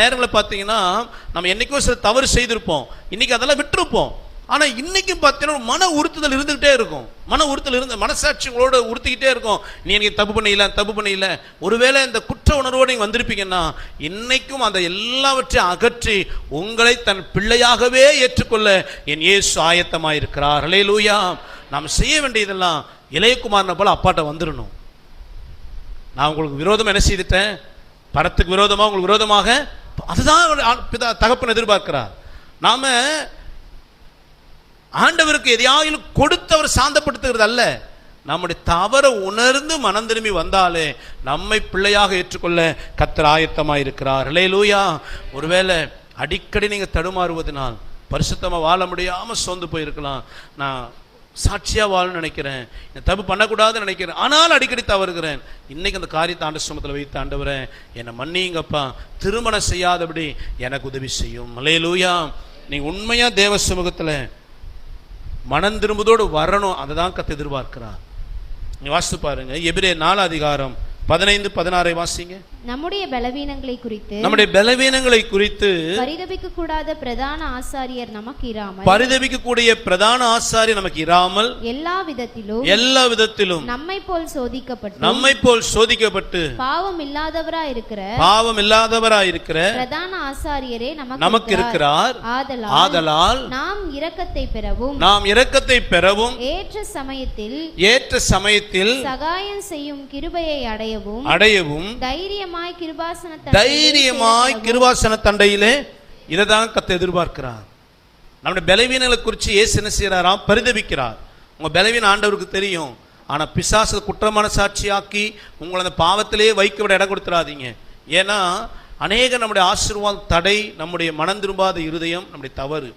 நேரங்களில் பார்த்தீங்கன்னா நம்ம என்றைக்கும் சில தவறு செய்திருப்போம். இன்னைக்கு அதெல்லாம் விட்டுருப்போம். ஆனால் இன்னைக்கும் பார்த்தீங்கன்னா மன உறுத்துதல் இருந்துகிட்டே இருக்கும். மன உறுத்தல் இருந்து மனசாட்சி உங்களோட உறுத்திக்கிட்டே இருக்கும். நீ எனக்கு தப்பு பண்ணல தப்பு பண்ணல ஒருவேளை இந்த குற்ற உணர்வோடு நீங்கள் வந்திருப்பீங்கன்னா இன்னைக்கும் அந்த எல்லாவற்றையும் அகற்றி உங்களை தன் பிள்ளையாகவே ஏற்றுக்கொள்ள என் இயேசு ஹலே லூயா நாம் செய்ய வேண்டியதெல்லாம் இளையகுமாரனை போல் அப்பாட்ட வந்துடணும் நான் உங்களுக்கு விரோதம் என்ன செய்துட்டேன்? பரத்துக்கு விரோதமாக உங்களுக்கு விரோதமாக அதுதான் பிதா தகப்பன் எதிர்பார்க்கிறார். நாம ஆண்டவருக்கு எதையாயிலும் கொடுத்தவர் சாந்தப்படுத்துகிறது அல்ல. நம்முடைய தவறை உணர்ந்து மனம் திரும்பி வந்தாலே நம்மை பிள்ளையாக ஏற்றுக்கொள்ள கத்தர் ஆயத்தமாக இருக்கிறார். லூயா ஒருவேளை அடிக்கடி நீங்கள் தடுமாறுவதனால் பரிசுத்தமாக வாழ முடியாமல் சோர்ந்து போயிருக்கலாம். நான் சாட்சியாக வாழணும்னு நினைக்கிறேன். நான் தப்பு பண்ணக்கூடாதுன்னு நினைக்கிறேன். ஆனால் அடிக்கடி தவறுகிறேன். இன்னைக்கு அந்த காரியத்தை ஆண்டு சுமத்தில் வைத்து ஆண்டவரேன் என்னை மன்னிங்கப்பா. திருமணம் செய்யாதபடி எனக்கு உதவி செய்யும். மலையலூயா நீ உண்மையாக தேவ சமூகத்தில் மனம் திரும்புதோடு வரணும். அதை தான் கத்து எதிர்பார்க்கிறான் நீ வாசித்து பாருங்க. எபிரே நாலு அதிகாரம் பதினைந்து பதினாறை வாசிங்க. நம்முடைய பலவீனங்களை குறித்து நம்முடைய பலவீனங்களை குறித்து பரிதபிக்க கூடாத பிரதான ஆசாரியர் நமக்கு இராமல் பரிதபிக்கக்கூடிய பிரதான ஆசாரி நமக்கு இராமல் எல்லா விதத்திலும் எல்லா விதத்திலும் நம்மை போல் சோதிக்கப்பட்டு நம்மை போல் சோதிக்கப்பட்டு பாவம் இல்லாதவரா இருக்கிற பாவம் இல்லாதவராயிருக்கிற பிரதான ஆசாரியரே நமக்கு நமக்கு இருக்கிறார். ஆதலால் ஆதலால் நாம் இரக்கத்தை பெறவும் நாம் இரக்கத்தை பெறவும் ஏற்ற சமயத்தில் ஏற்ற சமயத்தில் சகாயம் செய்யும் கிருபையை அடையவும் அடையவும் தைரியமாய் கிருபாசன தைரியமாய் கிருவாசன தண்டையிலே இதை தான் கத்த எதிர்பார்க்கிறார். நம்முடைய பலவீனங்களை குறித்து ஏசு என்ன செய்யறாராம் பரிதபிக்கிறார். உங்க பலவீன ஆண்டவருக்கு தெரியும். ஆனா பிசாசு குற்றமான சாட்சியாக்கி உங்களை அந்த பாவத்திலேயே வைக்க விட இடம் கொடுத்துறாதீங்க ஏன்னா அநேக நம்முடைய ஆசீர்வாத தடை நம்முடைய மனம் திரும்பாத இருதயம் நம்முடைய தவறு.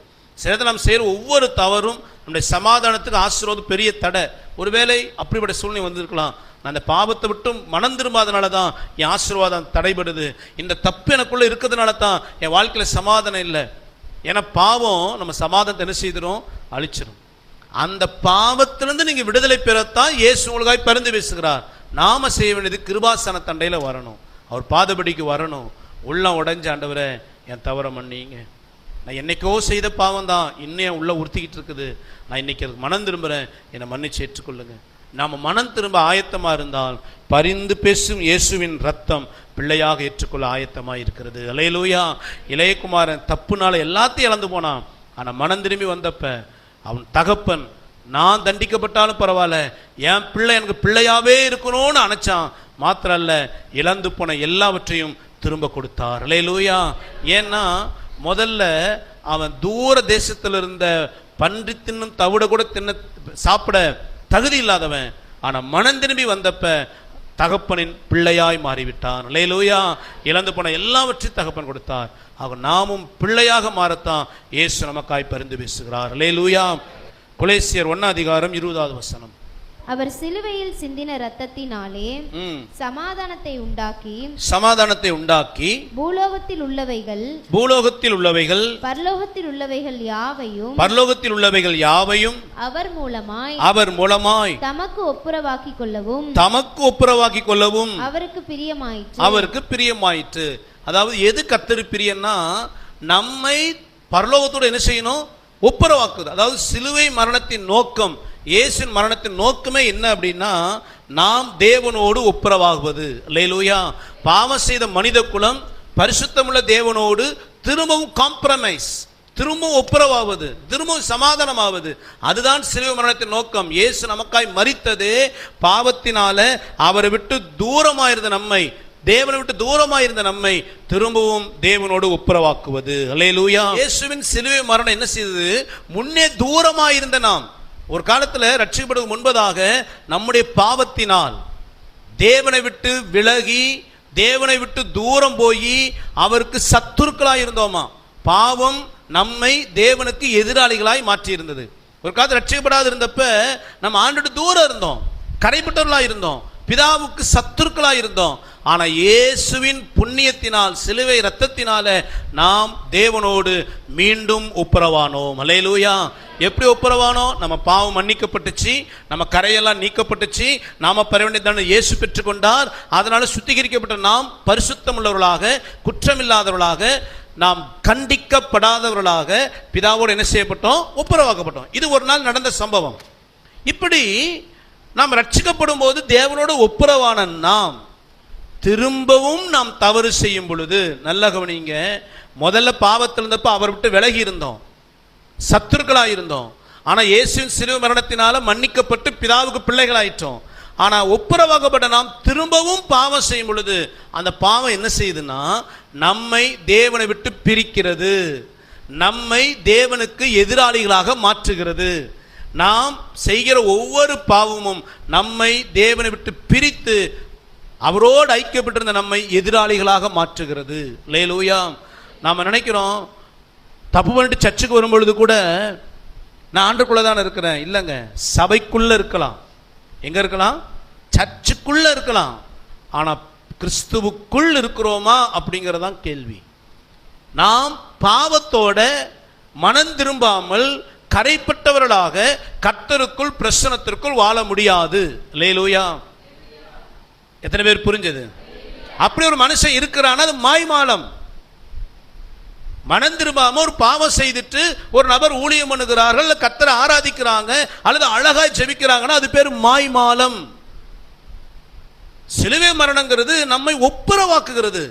சிலதை நாம் செய்கிற ஒவ்வொரு தவறும் நம்முடைய சமாதானத்துக்கு ஆசீர்வாதம் பெரிய தடை. ஒருவேளை அப்படிப்பட்ட சூழ்நிலை வந்திருக்கலாம். அந்த பாவத்தை விட்டும் மனம் திரும்பாதனால தான் என் ஆசீர்வாதம் தடைபடுது. இந்த தப்பு எனக்குள்ள இருக்கிறதுனால தான் என் வாழ்க்கையில் சமாதானம் இல்லை. ஏன்னா பாவம் நம்ம சமாதானத்தை என்ன செய்திடும் அழிச்சிடும் அந்த பாவத்திலிருந்து நீங்கள் விடுதலை பெறத்தான் இயேசு உங்களுக்காய் பரிந்து பேசுகிறார். நாம செய்ய வேண்டியது கிருபாசன தண்டையில் வரணும். அவர் பாதபடிக்கு வரணும். உள்ளம் உடஞ்ச ஆண்டவரை என் தவற மன்னிங்க. நான் என்னைக்கோ செய்த பாவம் தான் இன்னும் உள்ள உறுத்திக்கிட்டு இருக்குது. நான் இன்னைக்கு அதுக்கு மனம் திரும்புறேன். என்னை மன்னிச்சு ஏற்றுக்கொள்ளுங்க. நாம் மனம் திரும்ப ஆயத்தமாக இருந்தால் பரிந்து பேசும் இயேசுவின் ரத்தம் பிள்ளையாக ஏற்றுக்கொள்ள ஆயத்தமாக இருக்கிறது அலையலூயா. இளையகுமாரன் தப்புனால எல்லாத்தையும் இழந்து போனான். ஆனால் மனம் திரும்பி வந்தப்ப அவன் தகப்பன் நான் தண்டிக்கப்பட்டாலும் பரவாயில்ல. என் பிள்ளை எனக்கு பிள்ளையாவே இருக்கணும்னு அணைச்சான். மாத்திரம் அல்ல இழந்து போன எல்லாவற்றையும் திரும்ப கொடுத்தார். அலையலூயா. ஏன்னா முதல்ல அவன் தூர தேசத்தில் இருந்த பன்றி தின்னும் தவிட கூட தின்ன சாப்பிட தகுதி இல்லாதவன். ஆனால் மனம் திரும்பி வந்தப்ப தகப்பனின் பிள்ளையாய் மாறிவிட்டான். லேலூயா இழந்து போன எல்லாவற்றையும் தகப்பன் கொடுத்தார். அவர் நாமும் பிள்ளையாக மாறத்தான் இயேசு நமக்காய் பரிந்து பேசுகிறார். லேலூயா குலேசியர் ஒன்னா அதிகாரம் இருபதாவது வசனம். அவர் சிலுவையில் சிந்தின ரத்தத்தினாலே. சமாதானத்தை உண்டாக்கி சமாதானத்தை உண்டாக்கி பூலோகத்தில் உள்ளவைகள் பூலோகத்தில் உள்ளவைகள் பரலோகத்தில் உள்ளவைகள் யாவையும் பரலோகத்தில் உள்ளவைகள் யாவையும் அவர் மூலமாய் அவர் மூலமாய் தமக்கு ஒப்புரவாக்கிக் கொள்ளவும் தமக்கு ஒப்புரவாக்கிக் கொள்ளவும் அவருக்கு பிரியமாயிற்று. அவருக்கு பிரியமாயிற்று. அதாவது எது கத்தரு பிரியம்னா நம்மை பரலோகத்தோட என்ன செய்யணும்? ஒப்புரவாக்குது. அதாவது சிலுவை மரணத்தின் நோக்கம். இயேசின் மரணத்தின் நோக்கமே என்ன அப்படின்னா நாம் தேவனோடு ஒப்புரவாகுவது. லேலூயா பாவம் செய்த மனித குலம் பரிசுத்தமுள்ள தேவனோடு திரும்பவும் காம்ப்ரமைஸ் திரும்பவும் ஒப்புரவாவது திரும்பவும் சமாதானமாவது. அதுதான் சிலுவை மரணத்தின் நோக்கம். இயேசு நமக்காய் மறித்ததே பாவத்தினால அவரை விட்டு தூரமாயிருந்த நம்மை தேவனை விட்டு தூரமாயிருந்த நம்மை திரும்பவும் தேவனோடு ஒப்புரவாக்குவது. அல்லேலூயா. இயேசுவின் சிலுவை மரணம் என்ன செய்தது? முன்னே தூரமாயிருந்த நாம் ஒரு காலத்தில் ரட்சிக்கப்படுவதற்கு முன்பதாக நம்முடைய பாவத்தினால் தேவனை விட்டு விலகி தேவனை விட்டு தூரம் போய் அவருக்கு சத்துருக்களாக இருந்தோமா? பாவம் நம்மை தேவனுக்கு எதிராளிகளாய் மாற்றி இருந்தது ஒரு காலத்தில் ரட்சிக்கப்படாது இருந்தப்ப நம்ம ஆண்டுட்டு தூரம் இருந்தோம். கரைப்பட்டவர்களாக இருந்தோம். பிதாவுக்கு சத்துருக்களாக இருந்தோம். ஆனால் இயேசுவின் புண்ணியத்தினால் சிலுவை ரத்தத்தினால நாம் தேவனோடு மீண்டும் ஒப்புரவானோம். அலையலூயா. எப்படி ஒப்புரவானோம் நம்ம பாவம் மன்னிக்கப்பட்டுச்சு நம்ம கரையெல்லாம் நீக்கப்பட்டுச்சு நாம பெற இயேசு பெற்றுக்கொண்டார். அதனால சுத்திகரிக்கப்பட்ட நாம் பரிசுத்தம் உள்ளவர்களாக குற்றமில்லாதவர்களாக நாம் கண்டிக்கப்படாதவர்களாக பிதாவோடு என்ன செய்யப்பட்டோம்? ஒப்புரவாக்கப்பட்டோம். இது ஒரு நாள் நடந்த சம்பவம். இப்படி நாம் ரட்சிக்கப்படும் போது தேவனோடு ஒப்புரவான நாம் திரும்பவும் நாம் தவறு செய்யும் பொழுது நல்ல கவனிங்க முதல்ல பாவத்தில் இருந்தப்போ அவர் விட்டு விலகி இருந்தோம் சத்துருக்களாக இருந்தோம் ஆனால் இயேசுவின் சிறு மரணத்தினால மன்னிக்கப்பட்டு பிதாவுக்கு பிள்ளைகளாயிட்டோம் ஆனால் ஒப்புரவாக்கப்பட்ட நாம் திரும்பவும் பாவம் செய்யும் பொழுது அந்த பாவம் என்ன செய்யுதுன்னா நம்மை தேவனை விட்டு பிரிக்கிறது. நம்மை தேவனுக்கு எதிராளிகளாக மாற்றுகிறது. நாம் செய்கிற ஒவ்வொரு பாவமும் நம்மை தேவனை விட்டு பிரித்து அவரோடு ஐக்கியப்பட்டிருந்த நம்மை எதிராளிகளாக மாற்றுகிறது. லேலூயா நாம் நினைக்கிறோம் தப்பு பண்ணிட்டு சர்ச்சுக்கு வரும்பொழுது கூட நான் ஆண்டுக்குள்ளே தானே இருக்கிறேன். இல்லைங்க சபைக்குள்ளே இருக்கலாம். எங்கே இருக்கலாம்? சர்ச்சுக்குள்ளே இருக்கலாம். ஆனால் கிறிஸ்துவுக்குள் இருக்கிறோமா அப்படிங்கிறதான் கேள்வி. நாம் பாவத்தோட மனம் திரும்பாமல் கரைப்பட்டவர்களாக கர்த்தருக்குள் பிரசனத்திற்குள் வாழ முடியாது. லேலூயா எத்தனை பேர் புரிஞ்சது? அப்படி ஒரு மனுஷன் இருக்கிறான்னா அது மாய்மாலம். மனம் திரும்பாம ஒரு பாவம் செய்துட்டு ஒரு நபர் ஊழியம் பண்ணுகிறார்கள் கத்தரை ஆராதிக்கிறாங்க அல்லது அழகாய் ஜெபிக்கிறாங்கன்னா அது பேர் மாய்மாலம். சிலுவை மரணங்கிறது நம்மை ஒப்புரவாக்குகிறது.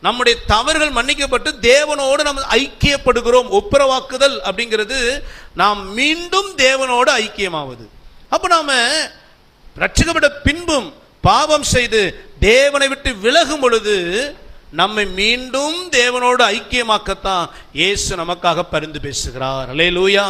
நம்முடைய தவறுகள் மன்னிக்கப்பட்டு தேவனோடு நம்ம ஐக்கியப்படுகிறோம். ஒப்புரவாக்குதல் அப்படிங்கிறது நாம் மீண்டும் தேவனோடு ஐக்கியமாவது. அப்போ நாம் ரட்சிக்கப்பட்ட பின்பும் பாவம் செய்து தேவனை விட்டு விலகும் பொழுது நம்மை மீண்டும் தேவனோடு ஐக்கியமாக்கத்தான் இயேசு நமக்காக பரிந்து பேசுகிறார். அல்லேலூயா